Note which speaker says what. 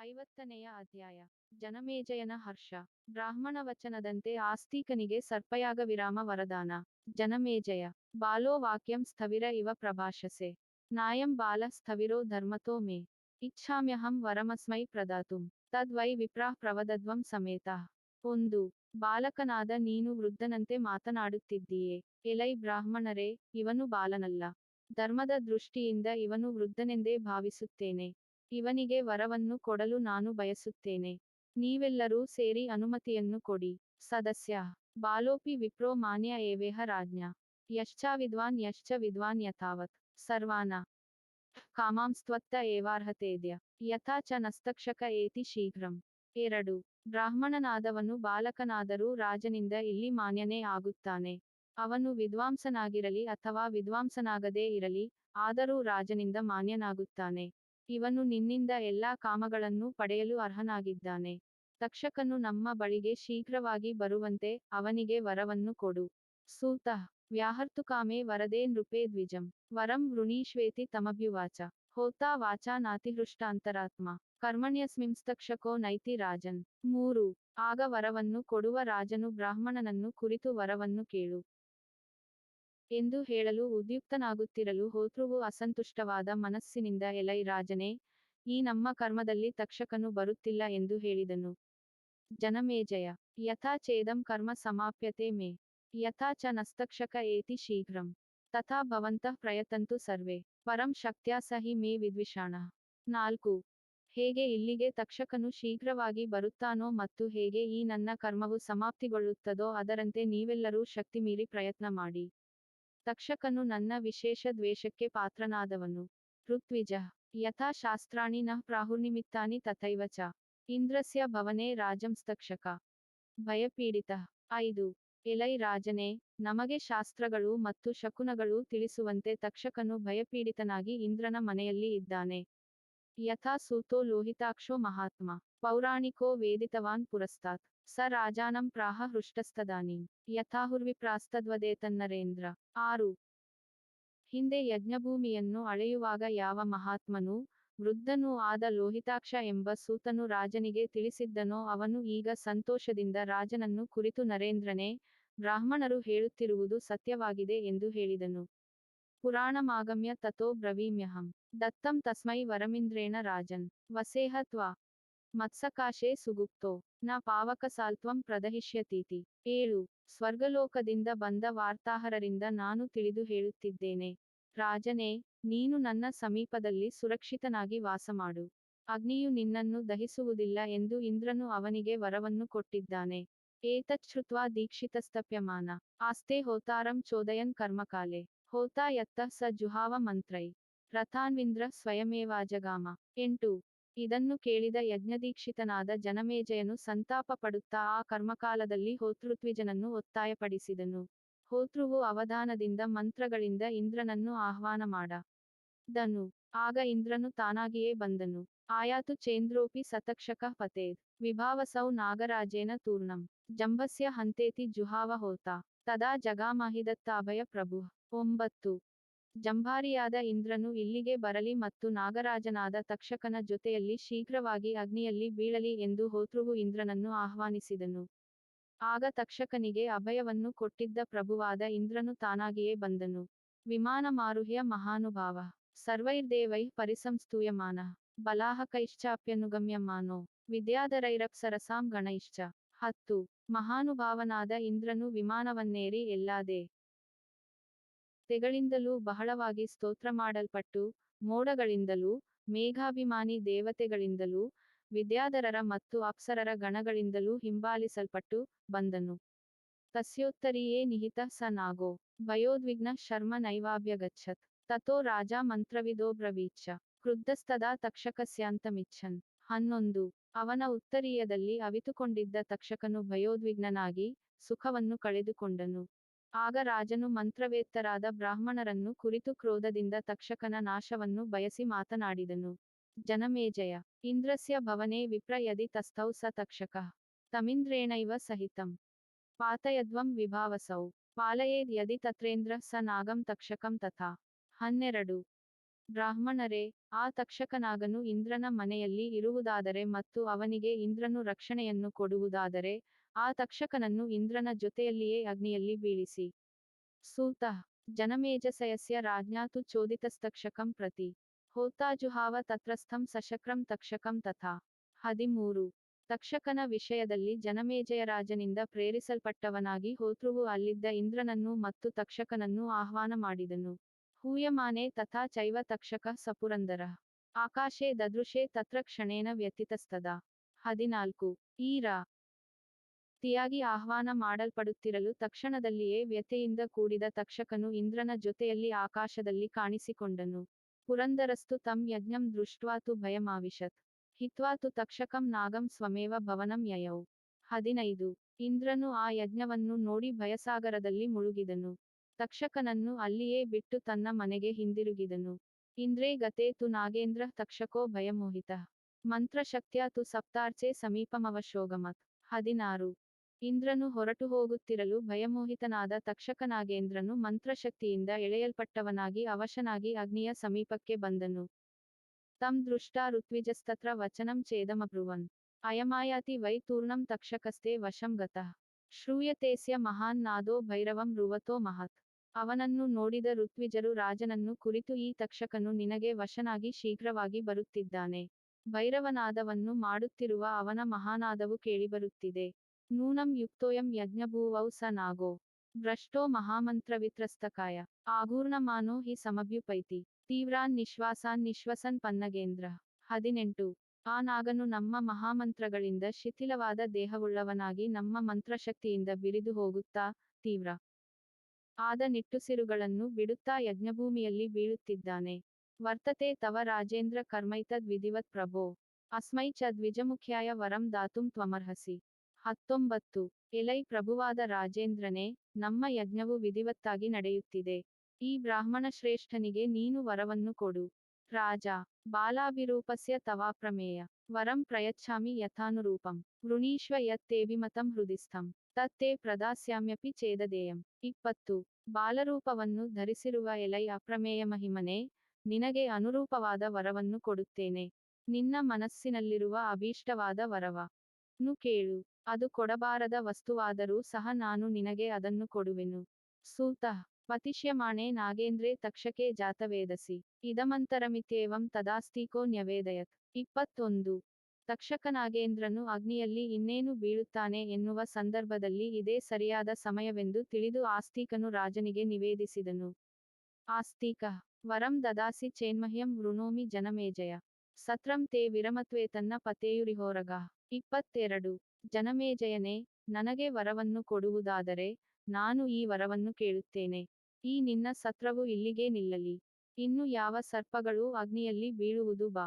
Speaker 1: ಐವತ್ತನೆಯ ಅಧ್ಯಾಯ. ಜನಮೇಜಯನ ಹರ್ಷ. ಬ್ರಾಹ್ಮಣ ವಚನದಂತೆ ಆಸ್ತಿಕನಿಗೆ ಸರ್ಪಯಾಗ ವಿರಾಮ ವರದಾನ. ಜನಮೇಜಯ. ಬಾಲೋ ವಾಕ್ಯಂ ಸ್ಥವಿರ ಇವ ಪ್ರಭಾಷಸೆ. ನಾಯಂ ಬಾಲ ಸ್ಥವಿರೋ ಧರ್ಮತೋ ಮೇ. ಇಚ್ಛಾಮ್ಯಹಂ ವರಮಸ್ಮೈ ಪ್ರದಾತುಂ. ತದ್ವೈ ವಿಪ್ರಾಃ ಪ್ರವದದ್ವಂ ಸಮೇತಃ. ಒಂದು. ಬಾಲಕನಾದ ನೀನು ವೃದ್ಧನಂತೆ ಮಾತನಾಡುತ್ತಿದ್ದೀಯೆ. ಎಲೈ ಬ್ರಾಹ್ಮಣರೇ, ಇವನು ಬಾಲನಲ್ಲ. ಧರ್ಮದ ದೃಷ್ಟಿಯಿಂದ ಇವನು ವೃದ್ಧನೆಂದೇ ಭಾವಿಸುತ್ತೇನೆ. ಇವನಿಗೆ ವರವನ್ನು ಕೊಡಲು ನಾನು ಬಯಸುತ್ತೇನೆ. ನೀವೆಲ್ಲರೂ ಸೇರಿ ಅನುಮತಿಯನ್ನು ಕೊಡಿ. ಸದಸ್ಯ, ಬಾಲೋಪಿ ವಿಪ್ರೋ ಮಾನ್ಯ ಏವೇಹ ರಾಜ್ಞ. ಯಶ್ಚ ವಿದ್ವಾನ್ ಯಶ್ಚ ವಿದ್ವಾನ್ ಯಥಾವತ್. ಸರ್ವಾನ. ಕಾಮಾಂಸ್ತ್ವತ್ತ ಏವಾರ್ಹತೇದ್ಯ. ಯಥಾ ಚ ನಸ್ತಕ್ಷಕ ಏತಿ ಶೀಘ್ರಂ. ಎರಡು, ಬ್ರಾಹ್ಮಣನಾದವನು ಬಾಲಕನಾದರೂ ರಾಜನಿಂದ ಇಲ್ಲಿ ಮಾನ್ಯನೇ ಆಗುತ್ತಾನೆ. ಅವನು ವಿದ್ವಾಂಸನಾಗಿರಲಿ ಅಥವಾ ವಿದ್ವಾಂಸನಾಗದೇ ಇರಲಿ, ಆದರೂ ರಾಜನಿಂದ ಮಾನ್ಯನಾಗುತ್ತಾನೆ. ಇವನು ನಿನ್ನಿಂದ ಎಲ್ಲಾ ಕಾಮಗಳನ್ನು ಪಡೆಯಲು ಅರ್ಹನಾಗಿದ್ದಾನೆ. ತಕ್ಷಕನು ನಮ್ಮ ಬಳಿಗೆ ಶೀಘ್ರವಾಗಿ ಬರುವಂತೆ ಅವನಿಗೆ ವರವನ್ನು ಕೊಡು. ಸೂತ ವ್ಯಾಹರ್ತುಕಾಮೇ ವರದೇ ನೃಪೇ ದ್ವಿಜಂ. ವರಂ ವೃಣೀಶ್ವೇತಿ ತಮಭ್ಯುವಾಚ ಹೋತಾ ವಾಚಾ ನಾತಿಹೃಷ್ಟಾಂತರಾತ್ಮ ಕರ್ಮಣ್ಯಸ್ಮಿಂಸ್ತಕ್ಷಕೋ ನೈತಿ ರಾಜನ್. ಮೂರು, ಆಗ ವರವನ್ನು ಕೊಡುವ ರಾಜನು ಬ್ರಾಹ್ಮಣನನ್ನು ಕುರಿತು ವರವನ್ನು ಕೇಳು. ಎಂದು ಹೇಳಲು ಉದ್ಯುಕ್ತನಾಗುತ್ತಿರಲು ಹೋತೃವು ಅಸಂತುಷ್ಟವಾದ ಮನಸ್ಸಿನಿಂದ, ಎಲೈ ರಾಜನೇ, ಈ ನಮ್ಮ ಕರ್ಮದಲ್ಲಿ ತಕ್ಷಕನು ಬರುತ್ತಿಲ್ಲ ಎಂದು ಹೇಳಿದನು. ಜನಮೇಜಯ ಯಥಾ ಚೇದಂ ಕರ್ಮ ಸಮಾಪ್ಯತೆ ಮೇ ಯಥಾ ಚ ನಸ್ತಕ್ಷಕ ಏತಿ ಶೀಘ್ರಂ, ತಥಾ ಭವಂತಃ ಪ್ರಯತಂತು ಸರ್ವೇ, ಪರಂ ಶಕ್ತ್ಯಾ ಸಹಿ ಮೇ ವಿದ್ವಿಷಾಣ. ನಾಲ್ಕು, ಹೇಗೆ ಇಲ್ಲಿಗೆ ತಕ್ಷಕನು ಶೀಘ್ರವಾಗಿ ಬರುತ್ತಾನೋ ಮತ್ತು ಹೇಗೆ ಈ ನನ್ನ ಕರ್ಮವು ಸಮಾಪ್ತಿಗೊಳ್ಳುತ್ತದೋ ಅದರಂತೆ ನೀವೆಲ್ಲರೂ ಶಕ್ತಿ ಮೀರಿ ಪ್ರಯತ್ನ ಮಾಡಿ. ತಕ್ಷಕನು ನನ್ನ ವಿಶೇಷ ದ್ವೇಷಕ್ಕೆ ಪಾತ್ರನಾದವನು. ಋತ್ವಿಜ, ಯಥಾ ಶಾಸ್ತ್ರಾಣಿ ನ ಪ್ರಾಹುರ್ನಿಮಿತ್ತಾನಿ ತಥೈವ ಚ. ಇಂದ್ರಸ್ಯ ಭವನೇ ರಾಜಂಸ್ತಕ್ಷಕ ಭಯಪೀಡಿತ. ಐದು. ಎಲೈ ರಾಜನೇ, ನಮಗೆ ಶಾಸ್ತ್ರಗಳು ಮತ್ತು ಶಕುನಗಳು ತಿಳಿಸುವಂತೆ ತಕ್ಷಕನು ಭಯಪೀಡಿತನಾಗಿ ಇಂದ್ರನ ಮನೆಯಲ್ಲಿ ಇದ್ದಾನೆ. ಯಥಾ ಸೂತೋ ಲೋಹಿತಾಕ್ಷೋ ಮಹಾತ್ಮ. ಪೌರಾಣಿಕೋ ವೇದಿತವಾನ್ ಪುರಸ್ತಾತ್. ಸ ರಾಜಾನಂ ಪ್ರಾಹ ಹೃಷ್ಟಸ್ತದಾನೀಂ ಯಥಾಹುರ್ವಿಪ್ರಾಸ್ತದ್ವದೇತನ್ನರೇಂದ್ರ ಆರು. ಹಿಂದೆ ಯಜ್ಞಭೂಮಿಯನ್ನು ಅಳೆಯುವಾಗ ಯಾವ ಮಹಾತ್ಮನೂ ವೃದ್ಧನೂ ಆದ ಲೋಹಿತಾಕ್ಷ ಎಂಬ ಸೂತನು ರಾಜನಿಗೆ ತಿಳಿಸಿದ್ದನೋ ಅವನು ಈಗ ಸಂತೋಷದಿಂದ ರಾಜನನ್ನು ಕುರಿತು ನರೇಂದ್ರನೇ ಬ್ರಾಹ್ಮಣರು ಹೇಳುತ್ತಿರುವುದು ಸತ್ಯವಾಗಿದೆ ಎಂದು ಹೇಳಿದನು. ಪುರಾಣಮಾಗಮ್ಯ ತಥೋ ಬ್ರವೀಮ್ಯಹಂ. ದತ್ತಂ ತಸ್ಮೈ ವರಮಿಂದ್ರೇಣ ರಾಜನ್. ವಸೇಹ ತ್ವಾ. ಮತ್ಸಕಾಶೇ ಸುಗುಪ್ತೋ. ನ ಪಾವಕಸಾಲ್ತ್ವಂ ಪ್ರದಹಿಷ್ಯತೀತಿ. ಏಳು. ಸ್ವರ್ಗಲೋಕದಿಂದ ಬಂದ ವಾರ್ತಾಹರರಿಂದ ನಾನು ತಿಳಿದು ಹೇಳುತ್ತಿದ್ದೇನೆ. ರಾಜನೇ, ನೀನು ನನ್ನ ಸಮೀಪದಲ್ಲಿ ಸುರಕ್ಷಿತನಾಗಿ ವಾಸಮಾಡು. ಅಗ್ನಿಯು ನಿನ್ನನ್ನು ದಹಿಸುವುದಿಲ್ಲ ಎಂದು ಇಂದ್ರನು ಅವನಿಗೆ ವರವನ್ನು ಕೊಟ್ಟಿದ್ದಾನೆ. ಏತಚ್ಛ್ರುತ್ವಾ ದೀಕ್ಷಿತಸ್ತಪ್ಯಮಾನ. ಆಸ್ತೆ ಹೋತಾರಂ ಚೋದಯನ್ ಕರ್ಮಕಾಲೆ. ಹೋತಾ ಯತ್ತ ಸ ಜುಹಾವ ಮಂತ್ರೈ. ರಥಾನ್ವಿಂದ್ರ ಸ್ವಯಮೇವಾಜಗಾಮ. ಎಂಟು. ಇದನ್ನು ಕೇಳಿದ ಯಜ್ಞದೀಕ್ಷಿತನಾದ ಜನಮೇಜಯನು ಸಂತಾಪ ಪಡುತ್ತಾ ಆ ಕರ್ಮಕಾಲದಲ್ಲಿ ಹೋತೃತ್ವಿಜನನ್ನು ಒತ್ತಾಯಪಡಿಸಿದನು. ಹೋತೃವು ಅವಧಾನದಿಂದ ಮಂತ್ರಗಳಿಂದ ಇಂದ್ರನನ್ನು ಆಹ್ವಾನ ಮಾಡ ದನು ಆಗ ಇಂದ್ರನು ತಾನಾಗಿಯೇ ಬಂದನು. ಆಯಾತು ಚೇಂದ್ರೋಪಿ ಸತಕ್ಷಕ ಪತೇದ್. ವಿಭಾವಸೌ ನಾಗರಾಜೇನ ತೂರ್ಣಂ. ಜಂಬಸ್ಯ ಹಂತೇತಿ ಜುಹಾವ ಹೋತ. ತದಾ ಜಗಾಮಹಿದತ್ತಾಭಯ ಪ್ರಭು. ಒಂಬತ್ತು. ಜಂಭಾರಿಯಾದ ಇಂದ್ರನು ಇಲ್ಲಿಗೆ ಬರಲಿ ಮತ್ತು ನಾಗರಾಜನಾದ ತಕ್ಷಕನ ಜೊತೆಯಲ್ಲಿ ಶೀಘ್ರವಾಗಿ ಅಗ್ನಿಯಲ್ಲಿ ಬೀಳಲಿ ಎಂದು ಹೋತೃವು ಇಂದ್ರನನ್ನು ಆಹ್ವಾನಿಸಿದನು. ಆಗ ತಕ್ಷಕನಿಗೆ ಅಭಯವನ್ನು ಕೊಟ್ಟಿದ್ದ ಪ್ರಭುವಾದ ಇಂದ್ರನು ತಾನಾಗಿಯೇ ಬಂದನು. ವಿಮಾನ ಮಾರುಹ್ಯ ಮಹಾನುಭಾವ. ಸರ್ವೈರ್ದೇವೈ ಪರಿಸಂಸ್ತೂಯಮಾನ. ಬಲಾಹಕೈಶ್ಚಾಪ್ಯನುಗಮ್ಯಮಾನೋ. ವಿದ್ಯಾಧರೈರಪ್ಸರಸಾಂ ಗಣೈಶ್ಚ. ಹತ್ತು. ಮಹಾನುಭಾವನಾದ ಇಂದ್ರನು ವಿಮಾನವನ್ನೇರಿ ಎಲ್ಲಾದೆ. ತೆಗಳಿಂದಲೂ ಬಹಳವಾಗಿ ಸ್ತೋತ್ರ ಮಾಡಲ್ಪಟ್ಟು, ಮೋಡಗಳಿಂದಲೂ, ಮೇಘಾಭಿಮಾನಿ ದೇವತೆಗಳಿಂದಲೂ, ವಿದ್ಯಾಧರರ ಮತ್ತು ಅಪ್ಸರರ ಗಣಗಳಿಂದಲೂ ಹಿಂಬಾಲಿಸಲ್ಪಟ್ಟು ಬಂದನು. ತಸ್ಯೋತ್ತರಿಯೇ ನಿಹಿತ ಸ ನಾಗೋ ಭಯೋದ್ವಿಗ್ನ ಶರ್ಮ ನೈವಾಭ್ಯಗಚ್ಚತ್ ತಥೋ ರಾಜ ಮಂತ್ರವಿದೋ ಬ್ರವೀಚ್ಛ. ಕ್ರುದ್ಧಸ್ತದಾ ತಕ್ಷಕಸ್ಯಾಂತಮಿಚ್ಛನ್ ಹನ್ನೊಂದು. ಅವನ ಉತ್ತರೀಯದಲ್ಲಿ ಅವಿತುಕೊಂಡಿದ್ದ ತಕ್ಷಕನು ಭಯೋದ್ವಿಗ್ನನಾಗಿ ಸುಖವನ್ನು ಕಳೆದುಕೊಂಡನು. ಆಗ ರಾಜನು ಮಂತ್ರವೇತ್ತರಾದ ಬ್ರಾಹ್ಮಣರನ್ನು ಕುರಿತು ಕ್ರೋಧದಿಂದ ತಕ್ಷಕನ ನಾಶವನ್ನು ಬಯಸಿ ಮಾತನಾಡಿದನು. ಜನಮೇಜಯ, ಇಂದ್ರಸ್ಯ ಭವನೇ ವಿಪ್ರ ಯದಿ ತಸ್ಥೌ ಸ ತಕ್ಷಕ, ತಮಿಂದ್ರೇಣೈವ ಸಹಿತಂ, ಪಾತಯದ್ವಂ ವಿಭಾವಸೌ, ಪಾಲಯೇದ್ ಯದಿ ತತ್ರೇಂದ್ರ ಸ ನಾಗಂ ತಕ್ಷಕಂ ತಥಾ. ಹನ್ನೆರಡು, ಬ್ರಾಹ್ಮಣರೇ, ಆ ತಕ್ಷಕನಾಗನು ಇಂದ್ರನ ಮನೆಯಲ್ಲಿ ಇರುವುದಾದರೆ ಮತ್ತು ಅವನಿಗೆ ಇಂದ್ರನು ರಕ್ಷಣೆಯನ್ನು ಕೊಡುವುದಾದರೆ ಆ ತಕ್ಷಕನನ್ನು ಇಂದ್ರನ ಜೊತೆಯಲ್ಲಿಯೇ ಅಗ್ನಿಯಲ್ಲಿ ಬೀಳಿಸಿ. ಸೂತ, ಜನಮೇಜಸಯಸ್ಯ ರಾಜ್ಞಾತು ಚೋದಿತಸ್ತಕ್ಷಕಂ ಪ್ರತಿ. ಹೋತಾಜುಹಾವ ತತ್ರಸ್ಥಂ ಸಶಕ್ರಂ ತಕ್ಷಕಂ ತಥಾ. ಹದಿಮೂರು, ತಕ್ಷಕನ ವಿಷಯದಲ್ಲಿ ಜನಮೇಜಯರಾಜನಿಂದ ಪ್ರೇರಿಸಲ್ಪಟ್ಟವನಾಗಿ ಹೋತೃವು ಅಲ್ಲಿದ್ದ ಇಂದ್ರನನ್ನು ಮತ್ತು ತಕ್ಷಕನನ್ನು ಆಹ್ವಾನ ಮಾಡಿದನು. ಹೂಯಮಾನೆ ತಥಾ ಚೈವ ತಕ್ಷಕ ಸಪುರಂದರ. ಆಕಾಶೇ ದದೃಶೆ ತತ್ರ ಕ್ಷಣೇನ ವ್ಯತಿತಸ್ತದ ಹದಿನಾಲ್ಕು, ಈರ ತಿಯಾಗಿ ಆಹ್ವಾನ ಮಾಡಲ್ಪಡುತ್ತಿರಲು ತಕ್ಷಣದಲ್ಲಿಯೇ ವ್ಯಥೆಯಿಂದ ಕೂಡಿದ ತಕ್ಷಕನು ಇಂದ್ರನ ಜೊತೆಯಲ್ಲಿ ಆಕಾಶದಲ್ಲಿ ಕಾಣಿಸಿಕೊಂಡನು. ಪುರಂದರಸ್ತು ತಂ ಯಜ್ಞಂ ದೃಷ್ಟ್ವಾತು ಭಯಮಾವಿಶತ್. ಹಿತ್ವಾತು ತಕ್ಷಕಂ ನಾಗಂ ಸ್ವಮೇವ ಭವನಂ ಯಯೌ. ಹದಿನೈದು. ಇಂದ್ರನು ಆ ಯಜ್ಞವನ್ನು ನೋಡಿ ಭಯಸಾಗರದಲ್ಲಿ ಮುಳುಗಿದನು. ತಕ್ಷಕನನ್ನು ಅಲ್ಲಿಯೇ ಬಿಟ್ಟು ತನ್ನ ಮನೆಗೆ ಹಿಂದಿರುಗಿದನು. ಇಂದ್ರೇ ಗತೆ ತು ನಾಗೇಂದ್ರ ತಕ್ಷಕೋ ಭಯಮೋಹಿತ. ಮಂತ್ರಶಕ್ತ್ಯಾತು ಸಪ್ತಾರ್ಚೆ ಸಮೀಪಮವಶೋಗಮತ್. ಹದಿನಾರು. ಇಂದ್ರನು ಹೊರಟು ಹೋಗುತ್ತಿರಲು ಭಯಮೋಹಿತನಾದ ತಕ್ಷಕನಾಗೇಂದ್ರನು ಮಂತ್ರಶಕ್ತಿಯಿಂದ ಎಳೆಯಲ್ಪಟ್ಟವನಾಗಿ ಅವಶನಾಗಿ ಅಗ್ನಿಯ ಸಮೀಪಕ್ಕೆ ಬಂದನು. ತಂ ದೃಷ್ಟಾ ಋತ್ವಿಜಸ್ತತ್ರ ವಚನಂ ಚೇದಮಬ್ರುವನ್ ಅಯಮಾಯಾತಿ ವೈ ತೂರ್ಣಂ ತಕ್ಷಕಸ್ತೆ ವಶಂ ಗತಃ. ಶ್ರೂಯತೇಸ್ಯ ಮಹಾನ್ ನಾದೋ ಭೈರವಂ ರುವತೋ ಮಹತ್. ಅವನನ್ನು ನೋಡಿದ ಋತ್ವಿಜರು ರಾಜನನ್ನು ಕುರಿತು ಈ ತಕ್ಷಕನು ನಿನಗೆ ವಶನಾಗಿ ಶೀಘ್ರವಾಗಿ ಬರುತ್ತಿದ್ದಾನೆ. ಭೈರವನಾದವನ್ನು ಮಾಡುತ್ತಿರುವ ಅವನ ಮಹಾನಾದವು ಕೇಳಿಬರುತ್ತಿದೆ. ನೂನಂ ಯುಕ್ತೋಯಂ ಯಜ್ಞಭೂವೌ ಸ ನಾಗೋ. ಭ್ರಷ್ಟೋ ಮಹಾಮಂತ್ರವಿತ್ರಸ್ತಕಾಯ. ಆಗೂರ್ಣಮಾನೋ ಹಿ ಸಮಭ್ಯುಪೈತಿ. ತೀವ್ರಾನ್ ನಿಶ್ವಾಸಾನ್ ನಿಶ್ವಸನ್ ಪನ್ನಗೇಂದ್ರ. ಹದಿನೆಂಟು. ಆ ನಾಗನು ನಮ್ಮ ಮಹಾಮಂತ್ರಗಳಿಂದ ಶಿಥಿಲವಾದ ದೇಹವುಳ್ಳವನಾಗಿ ನಮ್ಮ ಮಂತ್ರಶಕ್ತಿಯಿಂದ ಬಿರಿದು ಹೋಗುತ್ತಾ ತೀವ್ರ. ಆದ ನಿಟ್ಟುಸಿರುಗಳನ್ನು ಬಿಡುತ್ತಾ ಯಜ್ಞಭೂಮಿಯಲ್ಲಿ ಬೀಳುತ್ತಿದ್ದಾನೆ. ವರ್ತತೆ ತವ ರಾಜೇಂದ್ರ ಕರ್ಮೈತದ್ ವಿಧಿವತ್ ಪ್ರಭೋ. ಅಸ್ಮೈ ಚ ದ್ವಿಜಮುಖ್ಯಾಯ ವರಂ ದಾತುಂ ತ್ವಮರ್ಹಸಿ. ಹತ್ತೊಂಬತ್ತು. ಎಲೈ ಪ್ರಭುವಾದ ರಾಜೇಂದ್ರನೇ, ನಮ್ಮ ಯಜ್ಞವು ವಿಧಿವತ್ತಾಗಿ ನಡೆಯುತ್ತಿದೆ. ಈ ಬ್ರಾಹ್ಮಣ ಶ್ರೇಷ್ಠನಿಗೆ ನೀನು ವರವನ್ನು ಕೊಡು. ರಾಜ, ಬಾಲಾಭಿರೂಪಸ್ಯ ತವಾಪ್ರಮೇಯ ವರಂ ಪ್ರಯಚ್ಛಾಮಿ ಯಥಾನುರೂಪಂ. ವೃಣೀಶ್ವ ಯತ್ತೇಭಿಮತಂ ಹೃದಿಸ್ಥಂ. ತತ್ತೇ ಪ್ರದಾಸ್ಯಾಮ್ಯಪಿ ಚೇದದೇಯಂ ಇಪ್ಪತ್ತು. ಬಾಲರೂಪವನ್ನು ಧರಿಸಿರುವ ಎಲೈ ಅಪ್ರಮೇಯ ಮಹಿಮನೆ, ನಿನಗೆ ಅನುರೂಪವಾದ ವರವನ್ನು ಕೊಡುತ್ತೇನೆ. ನಿನ್ನ ಮನಸ್ಸಿನಲ್ಲಿರುವ ಅಭೀಷ್ಟವಾದ ವರವ. ನು ಕೇಳು. ಅದು ಕೊಡಬಾರದ ವಸ್ತುವಾದರೂ ಸಹ ನಾನು ನಿನಗೆ ಅದನ್ನು ಕೊಡುವೆನು. ಸೂತ, ಪತಿಷ್ಯಮಾಣೆ ನಾಗೇಂದ್ರೇ ತಕ್ಷಕೆ ಜಾತವೇದಸಿ. ಇದಮಂತರಮಿತ್ಯೇವಂ ತದಾಸ್ತೀಕೋ ನ್ಯವೇದಯತ್. ಇಪ್ಪತ್ತೊಂದು. ತಕ್ಷಕನಾಗೇಂದ್ರನು ಅಗ್ನಿಯಲ್ಲಿ ಇನ್ನೇನು ಬೀಳುತ್ತಾನೆ ಎನ್ನುವ ಸಂದರ್ಭದಲ್ಲಿ ಇದೇ ಸರಿಯಾದ ಸಮಯವೆಂದು ತಿಳಿದು ಆಸ್ತಿಕನು ರಾಜನಿಗೆ ನಿವೇದಿಸಿದನು. ಆಸ್ತೀಕ, ವರಂ ದದಾಸಿ ಚೇನ್ಮಹ್ಯಂ ವೃಣೋಮಿ ಜನಮೇಜಯ. ಸತ್ರಂ ತೇ ವಿರಮತ್ವೇ ತನ್ನ ಪತೇಯುರಿಹೋರಗ. ಇಪ್ಪತ್ತೆರಡು. ಜನಮೇಜಯನೇ ನನಗೆ ವರವನ್ನು ಕೊಡುವುದಾದರೆ ನಾನು ಈ ವರವನ್ನು ಕೇಳುತ್ತೇನೆ. ಈ ನಿನ್ನ ಸತ್ರವು ಇಲ್ಲಿಗೇ ನಿಲ್ಲಲಿ. ಇನ್ನು ಯಾವ ಸರ್ಪಗಳೂ ಅಗ್ನಿಯಲ್ಲಿ ಬೀಳುವುದು ಬಾ.